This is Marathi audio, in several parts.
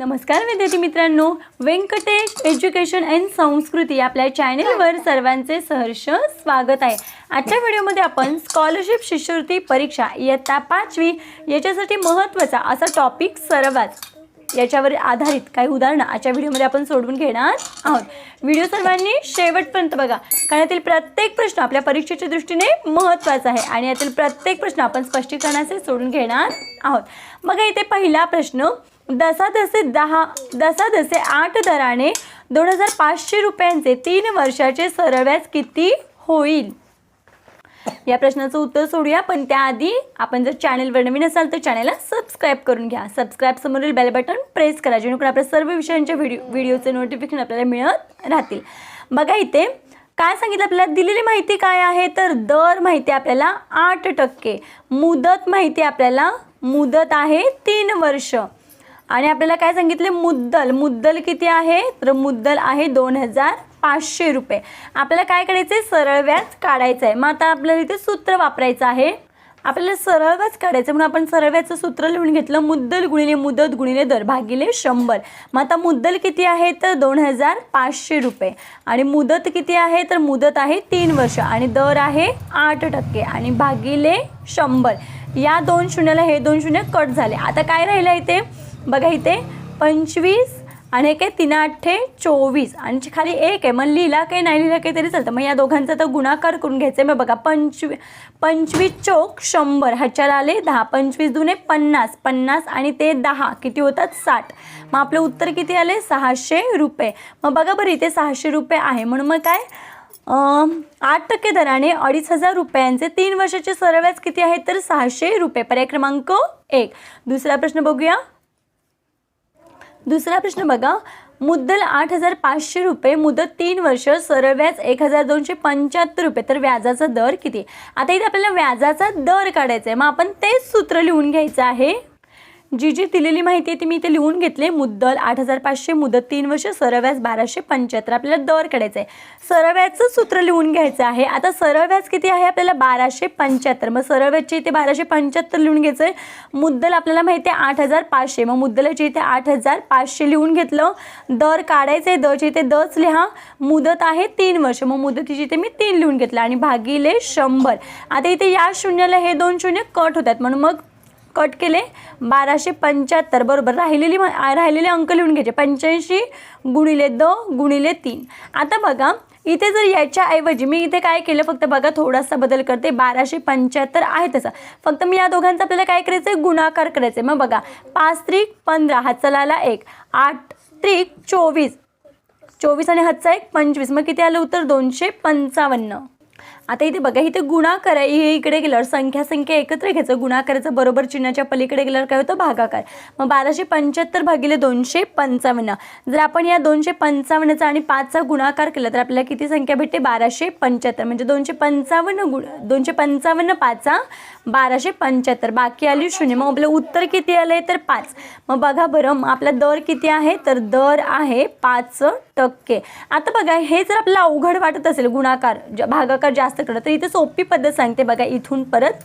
नमस्कार विद्यार्थी मित्रांनो. व्यंकटेश एज्युकेशन अँड संस्कृती आपल्या चॅनेलवर सर्वांचे सहर्ष स्वागत आहे. आजच्या व्हिडिओमध्ये आपण स्कॉलरशिप शिष्यवृत्ती परीक्षा इयत्ता पाचवी याच्यासाठी महत्त्वाचा असा टॉपिक सर्वात याच्यावर आधारित काही उदाहरणं आजच्या व्हिडिओमध्ये आपण सोडवून घेणार आहोत. व्हिडिओ सर्वांनी शेवटपर्यंत बघा. कारण यातील प्रत्येक प्रश्न आपल्या परीक्षेच्या दृष्टीने महत्त्वाचा आहे आणि यातील प्रत्येक प्रश्न आपण स्पष्टीकरणाचे सोडून घेणार आहोत. बघा इथे पहिला प्रश्न दसादसे दहा दसादसे आठ दराने दोन हजार पाचशे रुपयांचे तीन वर्षाचे सरळ व्याज किती होईल? या प्रश्नाचं उत्तर सोडूया पण त्याआधी आपण जर चॅनलवर नवीन असाल तर चॅनलला सबस्क्राईब करून घ्या. सबस्क्राईब समोरील बेल बटन प्रेस करा जेणेकरून आपल्या सर्व विषयांचे व्हिडिओ व्हिडिओचे नोटिफिकेशन आपल्याला मिळत राहतील. बघा इथे काय सांगितलं आपल्याला दिलेली माहिती काय आहे? तर दर माहिती आपल्याला आठ टक्के मुदत माहिती आपल्याला मुदत आहे तीन वर्ष. आणि आपल्याला काय सांगितले? मुद्दल. मुद्दल किती आहे? तर मुद्दल आहे दोन हजार पाचशे रुपये. आपल्याला काय करायचं आहे सरळ व्याज काढायचं आहे मग आता आपल्याला इथे सूत्र वापरायचं आहे. आपल्याला सरळ व्याज काढायचं म्हणून आपण सरळ व्याजचं सूत्र लिहून घेतलं. मुद्दल गुणिले मुदत गुणिले दर भागिले शंभर. मग आता मुद्दल किती आहे? तर दोन हजार पाचशे रुपये. आणि मुदत किती आहे? तर मुदत आहे तीन वर्ष. आणि दर आहे आठ टक्के. आणि भागिले शंभर. या दोन शून्याला हे दोन शून्य कट झाले. आता काय राहिलं इथे? बघा इथे पंचवीस आणि एक आहे तीन अठ्ठे चोवीस. आणि खाली एक आहे मग लिहिला काही नाही लिहिला काही तरी चालतं. मग या दोघांचा तर गुणाकार करून घ्यायचा आहे मग बघा पंचवी पंचवीस चोक शंभर. ह्याच्याला आले दहा. पंचवीस दुने पन्नास. पन्नास आणि ते दहा. किती होतात? साठ. मग आपलं उत्तर किती आले? सहाशे रुपये. मग बघा बरं इथे सहाशे रुपये आहे. म्हणून मग काय? आठ टक्के दराने अडीच हजार रुपयांचे तीन वर्षाचे सरव्याज किती आहे? तर सहाशे रुपये. पर्याय क्रमांक एक. दुसरा प्रश्न बघूया. दुसरा प्रश्न बघा. मुद्दल आठ हजार पाचशे रुपये मुदत तीन वर्ष सरळ व्याज एक हजार दोनशे पंच्याहत्तर रुपये. तर व्याजाचा दर किती? आता इथे आपल्याला व्याजाचा दर काढायचा आहे मग आपण तेच सूत्र लिहून घ्यायचं आहे. जी जी दिलेली माहिती आहे ती मी इथे लिहून घेतले मुद्दल आठ हजार पाचशे मुदत तीन वर्ष सरव्याज बाराशे पंच्याहत्तर. आपल्याला दर काढायचा आहे सरव्याचं सूत्र लिहून घ्यायचं आहे. आता सरव्याज किती आहे? आपल्याला बाराशे पंच्याहत्तर. मग सरव्याचे इथे बाराशे पंच्याहत्तर लिहून घ्यायचं आहे मुद्दल आपल्याला माहिती आहे आठ हजार पाचशे. मग मुद्दलाचे इथे आठ हजार पाचशे लिहून घेतलं. दर काढायचं आहे दरचे इथे दच लिहा. मुदत आहे तीन वर्ष. मग मुदतीची इथे मी तीन लिहून घेतलं. आणि भागिले शंभर. आता इथे या शून्याला हे दोन शून्य कट होतात. म्हणून मग कट केले. बाराशे पंच्याहत्तर बरोबर. राहिलेली राहिलेले अंक लिहून घ्यायचे. पंच्याऐंशी गुणिले द गुणिले तीन. आता बघा इथे जर याच्याऐवजी मी इथे काय केलं? फक्त बघा थोडासा बदल करते. बाराशे पंच्याहत्तर आहे तसा. फक्त मी या दोघांचा आपल्याला काय करायचं आहे गुणाकार करायचं आहे मग बघा पाच त्रिक पंधरा हा चलाला एक. आठ त्रिक चोवीस. चोवीस आणि हातचा एक पंचवीस. मग किती आलं उत्तर? दोनशे पंचावन्न. आता इथे बघा इथे गुणाकार आहे. हे इकडे गेल्यावर संख्या संख्या एकत्र घ्यायचं. गुणाकाराचं बरोबर चिन्हाच्या पलीकडे गेल्यावर काय होतं? भागाकार. मग बाराशे पंच्याहत्तर भागिले दोनशे पंचावन्न. जर आपण या दोनशे पंचावन्नचा आणि पाचचा गुणाकार केला तर आपल्याला किती संख्या भेटते? बाराशे पंच्याहत्तर. म्हणजे दोनशे पंचावन्न गुण दोनशे पंचावन्न पाचा बाराशे पंच्याहत्तर. बाकी आली शून्य. मग आपलं उत्तर किती आलं आहे तर पाच. मग बघा बरं मग आपला दर किती आहे? तर दर आहे पाच टक्के. आता बघा हे जर आपल्याला अवघड वाटत असेल गुणाकार भागाकार जास्त कडं तर इथे सोपी पद्धत सांगते बघा इथून परत.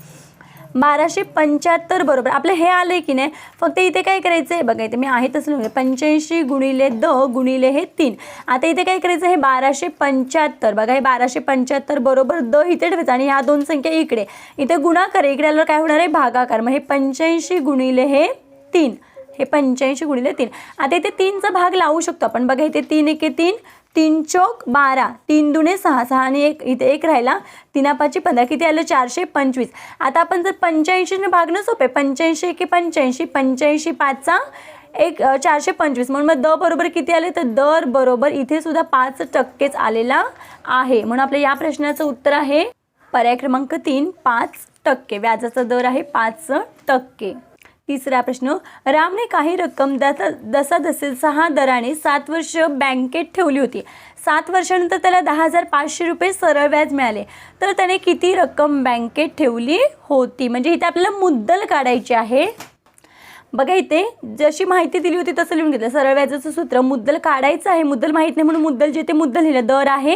बाराशे पंच्याहत्तर बरोबर. आपलं हे आलं आहे की नाही? फक्त इथे काय करायचं आहे बघा इथे मी आहे तसं लिहून पंच्याऐंशी गुणिले द गुणिले हे तीन. आता इथे काय करायचं? हे बाराशे पंच्याहत्तर. बघा हे बाराशे पंच्याहत्तर बरोबर द इथे ठेवायचं आणि ह्या दोन संख्या इकडे. इथे गुणाकार इकडे आल्यावर काय होणार आहे? भागाकार. मग हे पंच्याऐंशी गुणिले हे तीन. हे पंच्याऐंशी गुणिले तीन. आता इथे तीनचा भाग लावू शकतो आपण. बघा इथे तीन एके तीन. तीन चौक बारा तीन दुने सहा सहा आणि एक इथे एक राहिला. तीना पाचशे पंधरा किती आलं? चारशे पंचवीस. आता आपण जर पंच्याऐंशीने भागणं सोपे पंच्याऐंशी एके पंच्याऐंशी पंच्याऐंशी पाचचा एक चारशे पंचवीस. म्हणून मग द बरोबर किती आले? तर दर बरोबर इथे सुद्धा पाच टक्केच आलेला आहे. म्हणून आपल्या या प्रश्नाचं उत्तर आहे पर्याय क्रमांक तीन पाच टक्के. व्याजाचा दर आहे पाच टक्के. तिसरा प्रश्न रामने काही रक्कम दसा दसा दसे सहा दराने सात वर्ष बँकेत ठेवली होती. सात वर्षानंतर त्याला दहा हजार पाचशे रुपये सरळ व्याज मिळाले. तर त्याने किती रक्कम बँकेत ठेवली होती? म्हणजे इथे आपल्याला मुद्दल काढायची आहे. बघा इथे जशी माहिती दिली होती तसं लिहून घेतलं. सरळ व्याजाचं सूत्र मुद्दल काढायचं आहे. मुद्दल माहीत नाही म्हणून मुद्दल जे ते मुद्दल लिहिलं. दर आहे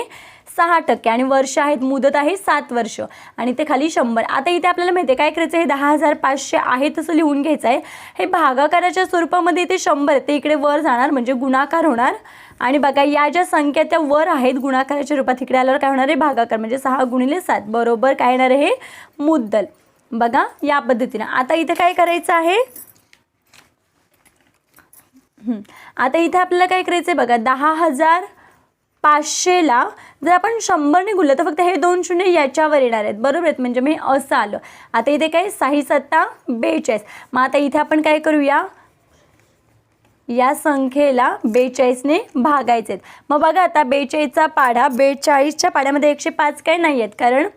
सहा टक्के आणि वर्ष आहेत मुदत आहे सात वर्ष. आणि ते खाली शंभर. आता इथे आपल्याला माहिती आहे काय करायचं हे दहा हजार पाचशे आहे तसं लिहून घ्यायचं आहे. हे भागाकाराच्या स्वरूपामध्ये इथे शंभर ते इकडे वर जाणार म्हणजे गुणाकार होणार. आणि बघा या ज्या संख्या त्या वर आहेत गुणाकाराच्या रूपात इकडे आल्यावर काय होणार आहे? भागाकार म्हणजे सहा गुणिले सात. बरोबर काय येणार आहे? हे मुद्दल. बघा या पद्धतीनं. आता इथे काय करायचं आहे? आता इथे आपल्याला काय करायचं आहे बघा दहा हजार पाचशेला जर आपण शंभरने गुणलं तर फक्त हे दोन शून्य याच्यावर येणार आहेत. बरोबर आहेत? म्हणजे मी असं आलं. आता इथे काय? साही सत्ता बेचाळीस. मग आता इथे आपण काय करूया? या संख्येला बेचाळीसने भागायचे आहेत. मग बघा आता बेचाळीसचा पाढा बेचाळीसच्या पाड्यामध्ये एकशे पाच काय नाही आहेत? कारण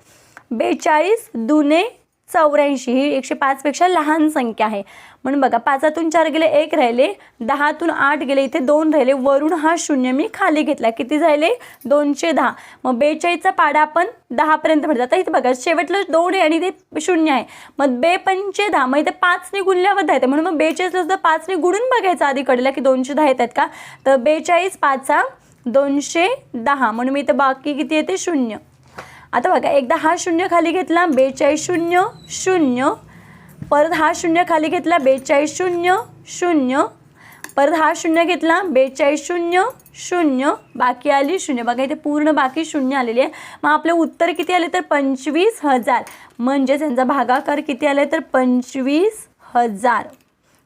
बेचाळीस दुने चौऱ्याऐंशी ही एकशे पाचपेक्षा लहान संख्या आहे. म्हणून बघा पाचातून चार गेले एक राहिले दहातून आठ गेले इथे दोन राहिले वरून हा शून्य मी खाली घेतला. किती झाले दोनशे दहा. मग बेचाळीसचा पाडा आपण दहापर्यंत म्हणतो आता इथे बघा शेवटलं दोन आहे आणि ते शून्य आहे. मग बे पंचे दहा. मग इथे पाचने गुणल्यावर दहा येते. म्हणून मग बेचाळीसला सुद्धा पाचने गुणून बघायचं आधी कडेला की दोनशे दहा येतात का? तर बेचाळीस पाचा दोनशे दहा. म्हणून मी इथे बाकी किती येते? शून्य. आता बघा एकदा हा शून्य खाली घेतला बेचाळीस शून्य शून्य परत हा शून्य खाली घेतला बेचाळीस शून्य शून्य. परत हा शून्य घेतला बेचाळीस शून्य शून्य. बाकी आली शून्य. बघा इथे पूर्ण बाकी शून्य आलेली आहे. मग आपलं उत्तर किती आले तर पंचवीस हजार. म्हणजे त्यांचा भागाकार किती आला तर पंचवीस हजार.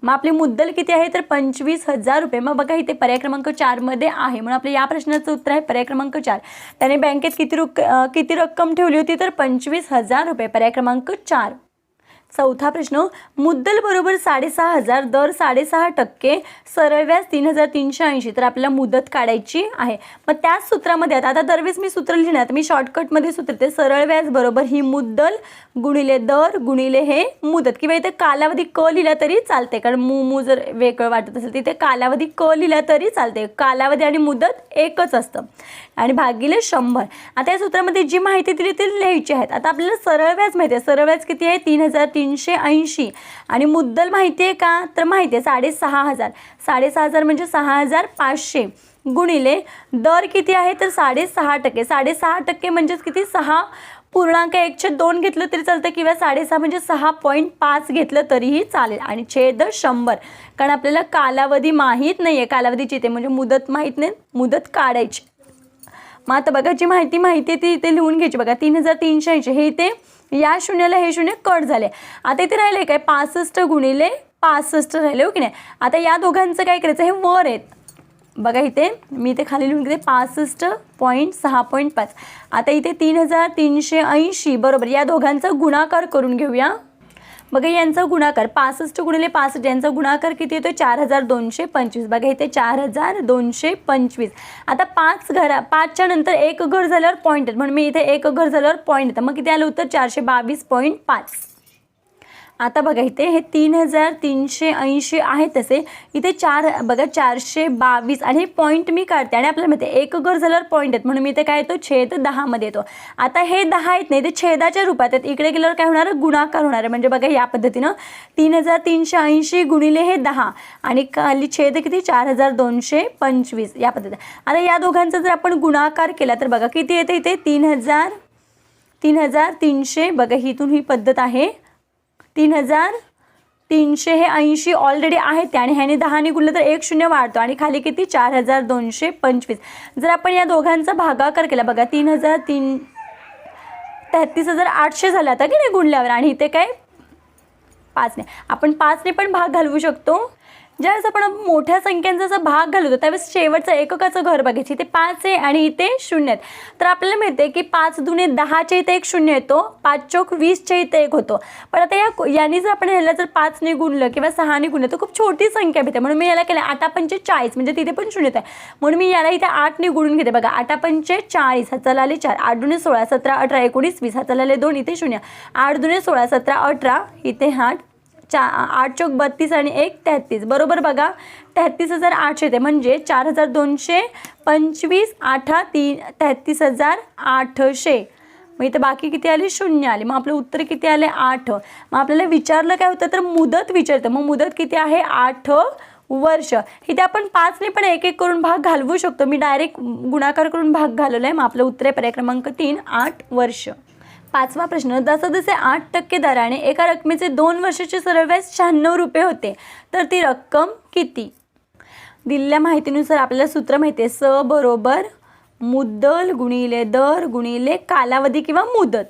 मग आपली मुद्दल किती आहे तर पंचवीस हजार रुपये. मग बघा इथे पर्याय क्रमांक चारमध्ये आहे. म्हणून आपल्या या प्रश्नाचं उत्तर आहे पर्याय क्रमांक चार. त्याने बँकेत किती रुक किती रक्कम ठेवली होती तर पंचवीस हजार रुपये. पर्याय क्रमांक चार. चौथा प्रश्न मुद्दल बरोबर साडेसहा हजार दर साडेसहा टक्के सरळ व्याज तीन हजार तीनशे ऐंशी. तर आपल्याला मुदत काढायची आहे. मग त्याच सूत्रामध्ये आता आता दरवेळेस मी सूत्र लिहिणार मी शॉर्टकटमध्ये सूत्र ते सरळ व्याज बरोबर ही मुद्दल गुणिले दर गुणिले हे मुदत. किंवा इथे कालावधी क लिहिला तरी चालते. कारण मू मू जर वेगळं वाटत असेल तिथे कालावधी क लिहिला तरी चालते. कालावधी आणि मुदत एकच असतं. आणि भागिले शंभर. आता या सूत्रामध्ये जी माहिती दिली ती लिहायची आहेत. आता आपल्याला सरळ व्याज माहिती आहे. सरळ व्याज किती आहे? तीन हजार तीनशे ऐंशी. आणि मुद्दल माहिती आहे का? तर माहिती आहे साडेसहा हजार. साडेसहा हजार म्हणजे सहा हजार पाचशे. गुणिले दर किती आहे? तर साडेसहा टक्के. साडेसहा टक्के म्हणजेच किती? सहा पूर्णांक एकशे दोन घेतलं तरी चालतं किंवा साडेसहा म्हणजे सहा पॉईंट पाच घेतलं तरीही चालेल. आणि छेद शंभर. कारण आपल्याला कालावधी माहीत नाही आहे कालावधीची ते म्हणजे मुदत माहीत नाही. मुदत काढायची. मग आता बघा जी माहिती माहिती आहे ती इथे लिहून घ्यायची. बघा तीन हजार तीनशे ऐंशी. हे इथे या शून्याला हे शून्य कट झाले. आता इथे राहिले काय? पासष्ट गुणिले पासष्ट राहिले हो की नाही? आता या दोघांचं काय करायचं? हे वर आहेत. बघा इथे मी इथे खाली लिहून घेते. पासष्ट पॉईंट सहा पॉईंट पाच. आता इथे तीन हजार तीनशे ऐंशी बरोबर. या दोघांचा गुणाकार करून घेऊया. बघा यांचा गुणाकार पासष्ट गुणिले पासष्ट यांचा गुणाकार किती येतो चार हजार दोनशे पंचवीस. बघा इथे चार हजार दोनशे पंचवीस. आता पाच घरा पाचच्या नंतर एक घर झाल्यावर पॉईंट आहेत. म्हणून मी इथे एक घर झाल्यावर पॉईंट येतं. मग किती आलं उत्तर? चारशे बावीस पॉईंट पाच. आता बघा इथे हे तीन हजार तीनशे ऐंशी आहे तसे. इथे चार बघा चारशे बावीस आणि हे पॉईंट मी काढते आणि आपल्याला माहिती एक घर झाल्यावर पॉईंट आहेत. म्हणून मी इथे काय येतो छेद दहामध्ये येतो. आता हे दहा आहेत नाही ते छेदाच्या रूपात आहेत. इकडे गेल्यावर काय होणार गुणाकार होणार आहे. म्हणजे बघा या पद्धतीनं तीन हजार तीनशे ऐंशी गुणिले हे दहा आणि खाली छेद किती? चार हजार दोनशे पंचवीस. या पद्धतीने. आता या दोघांचा जर आपण गुणाकार केला तर बघा किती येते इथे? तीन हजार तीन हजार तीनशे. बघा ही इथून ही पद्धत आहे. तीन हजार तीनशे हे ऐंशी ऑलरेडी आहेत ते. आणि ह्याने दहाने गुणलं तर एक शून्य वाढतो. आणि खाली किती? चार हजार दोनशे पंचवीस. जर आपण या दोघांचा भागाकार केला बघा तीन हजार तीन तेहतीस हजार आठशे झाला आता की नाही गुणल्यावर? आणि इथे काय? पाचने. आपण पाचने पण भाग घालवू शकतो. ज्यावेळेस आपण मोठ्या संख्यांचा जसा भाग घालवतो त्यावेळेस शेवटचं एककाचं घर बघायची. इथे पाच आहे आणि इथे शून्य आहेत. तर आपल्याला मिळते की पाच दुने दहाच्या इथे एक शून्य येतो पाच चौक वीसच्या इथे एक होतो. पण आता या याने जर आपण ह्याला जर पाचने गुणलं किंवा सहाने गुणलं तर खूप छोटी संख्या भेटते. म्हणून मी याला केलं आठा पंचे चाळीस म्हणजे तिथे पण शून्य आहे म्हणून मी याला इथे आठने गुणून घेते बघा. आठा पंचे चाळीस हा चलाले चार. आठ दुने सोळा सतरा अठरा एकोणीस वीस हा चलाले दोन इथे शून्य. आठ दुने सोळा सतरा अठरा इथे आठ चा आठ चौक बत्तीस आणि एक तेहतीस. बरोबर बघा तेहतीस हजार आठशे ते म्हणजे चार हजार दोनशे पंचवीस आठा तीन तेहतीस हजार आठशे. मग इथे बाकी किती आली? शून्य आले. मग आपलं उत्तर किती आले आठ. मग आपल्याला विचारलं काय होतं? तर मुदत विचारतं. मग मुदत किती आहे? आठ वर्ष. इथे आपण पाचने पण एक एक करून भाग घालवू शकतो. मी डायरेक्ट गुणाकार करून भाग घालवला आहे मग आपलं उत्तर आहे पर्याय क्रमांक तीन आठ वर्ष. पाचवा प्रश्न जसे आठ टक्के दराने एका रकमेचे दोन वर्षाचे सरळ व्याज शहाण्णव रुपये होते. तर ती रक्कम किती? दिलेल्या माहितीनुसार आपल्याला सूत्र माहिती आहे स बरोबर मुद्दल गुणिले दर गुणिले कालावधी किंवा मुदत.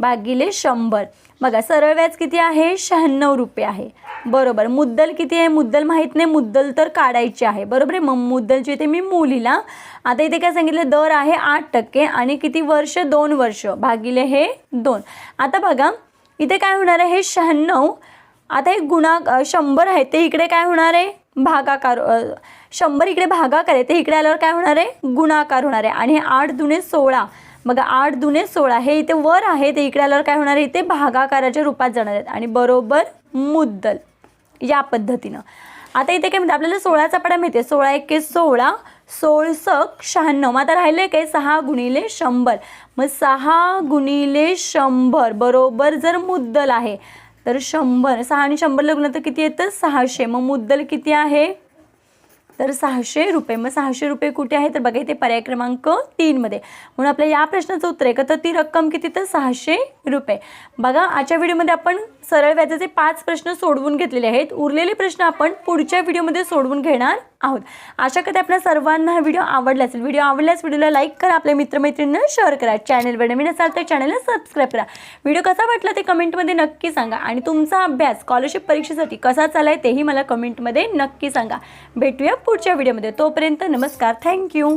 भागिले शंभर. बघा सरळ व्याज किती आहे? शहाण्णव रुपये आहे. बरोबर. मुद्दल किती आहे? मुद्दल माहीत नाही. मुद्दल तर काढायची आहे. बरोबर आहे? मग मुद्दलची इथे मी मुलीला लिहिला. आता इथे काय सांगितलं? दर आहे आठ टक्के आणि किती वर्ष? दोन वर्ष. भागिले हे दोन. आता बघा इथे काय होणार आहे? हे शहाण्णव. आता हे गुणा शंभर आहे. ते इकडे काय होणार आहे? भागाकार शंभर इकडे भागाकार आहे. ते इकडे आल्यावर काय होणार आहे? गुणाकार होणार आहे. आणि हे आठ दुणे सोळा. बघा आठ दुने सोळा हे इथे वर आहे ते इकडे आल्यावर काय होणार आहे? इथे भागाकाराच्या रूपात जाणार आहेत. आणि बरोबर मुद्दल या पद्धतीनं. आता इथे काय म्हणते आपल्याला सोळाचा पडा माहिती सोळा एक सोळा सोळसक शहाण्णव. मग आता राहिले काय? सहा गुणिले शंभर. मग सहा गुणिले शंभर बरोबर जर मुद्दल आहे तर शंभर. सहा आणि शंभर लग्न तर किती येतं? सहाशे. मग मुद्दल किती आहे? तर सहाशे रुपये. मग सहाशे रुपये कुठे आहे? तर बघा इथे पर्याय क्रमांक तीनमध्ये म्हणून आपल्या या प्रश्नाचं उत्तर आहे. का? तर ती रक्कम किती? तर सहाशे रुपये. बघा आजच्या व्हिडिओमध्ये आपण सरळ व्याजाचे पाच प्रश्न सोडवून घेतलेले आहेत. उरलेले प्रश्न आपण पुढच्या व्हिडिओमध्ये सोडवून घेणार आहोत. अशा कधी आपल्या सर्वांना हा व्हिडिओ आवडला असेल. व्हिडिओ आवडल्यास व्हिडिओला लाईक करा. आपल्या मित्रमैत्रिणींना शेअर करा. चॅनलवर नवीन असाल तर चॅनलला सबस्क्राईब करा. व्हिडिओ कसा वाटला ते कमेंटमध्ये नक्की सांगा. आणि तुमचा अभ्यास स्कॉलरशिप परीक्षेसाठी कसा चालाय तेही मला कमेंटमध्ये नक्की सांगा. भेटूया पुढच्या व्हिडिओमध्ये. तोपर्यंत नमस्कार. थँक्यू